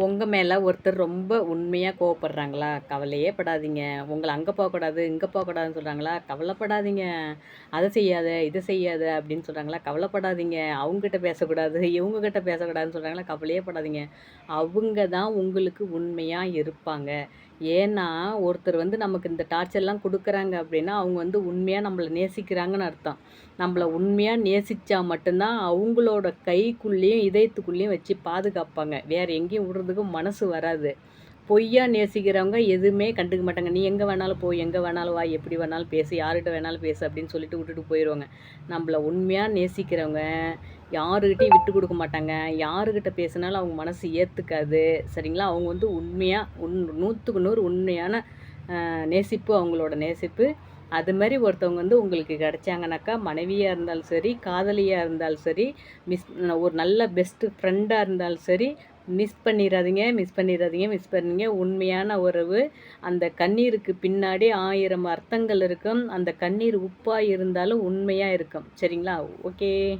உங்கள் மேலே ஒருத்தர் ரொம்ப உண்மையாக கோவப்படுறாங்களா? கவலையே படாதீங்க. உங்களை அங்கே போகக்கூடாது இங்கே போகக்கூடாதுன்னு சொல்கிறாங்களா கவலைப்படாதீங்க. அதை செய்யாத இதை செய்யாத அப்படின்னு சொல்கிறாங்களா கவலைப்படாதீங்க. அவங்ககிட்ட பேசக்கூடாது இவங்ககிட்ட பேசக்கூடாதுன்னு சொல்கிறாங்களா கவலையே படாதீங்க. அவங்க தான் உங்களுக்கு உண்மையாக இருப்பாங்க. ஏன்னா ஒருத்தர் வந்து நமக்கு இந்த டார்ச்சர்லாம் கொடுக்குறாங்க அப்படின்னா அவங்க வந்து உண்மையாக நம்மளை நேசிக்கிறாங்கன்னு அர்த்தம். நம்மளை உண்மையாக நேசித்தா மட்டும்தான் அவங்களோட கைக்குள்ளேயும் இதயத்துக்குள்ளேயும் வச்சு பாதுகாப்பாங்க. வேறு எங்கேயும் விடுறதுக்கு மனசு வராது. பொய்யா நேசிக்கிறவங்க எதுவுமே கண்டுக்க மாட்டாங்க. நீ எங்கே வேணாலும் போய் எங்கே வேணாலும் வா எப்படி வேணாலும் பேசு யார்கிட்ட வேணாலும் பேசு அப்படின்னு சொல்லிட்டு விட்டுட்டு போயிடுவாங்க நம்மளை உண்மையாக நேசிக்கிறவங்க யாருக்கிட்டையும் விட்டு கொடுக்க மாட்டாங்க. யாருக்கிட்ட பேசினாலும் அவங்க மனசு ஏற்றுக்காது சரிங்களா? அவங்க வந்து உண்மையாக உன் நூற்றுக்கு நூறு உண்மையான நேசிப்பு அவங்களோட நேசிப்பு. அது மாதிரி ஒருத்தவங்க வந்து உங்களுக்கு கிடைச்சாங்கனாக்கா மனைவியாக இருந்தாலும் சரி காதலியாக இருந்தாலும் சரி மிஸ் ஒரு நல்ல பெஸ்ட்டு ஃப்ரெண்டாக இருந்தாலும் சரி மிஸ் பண்ணிடாதீங்க மிஸ் பண்ணிடாதீங்க மிஸ் பண்ணீங்க. உண்மையான உறவு. அந்த கண்ணீருக்கு பின்னாடி ஆயிரம் அர்த்தங்கள் இருக்கும். அந்த கண்ணீர் உப்பாக இருந்தாலும் உண்மையாக இருக்கும். சரிங்களா? ஓகே.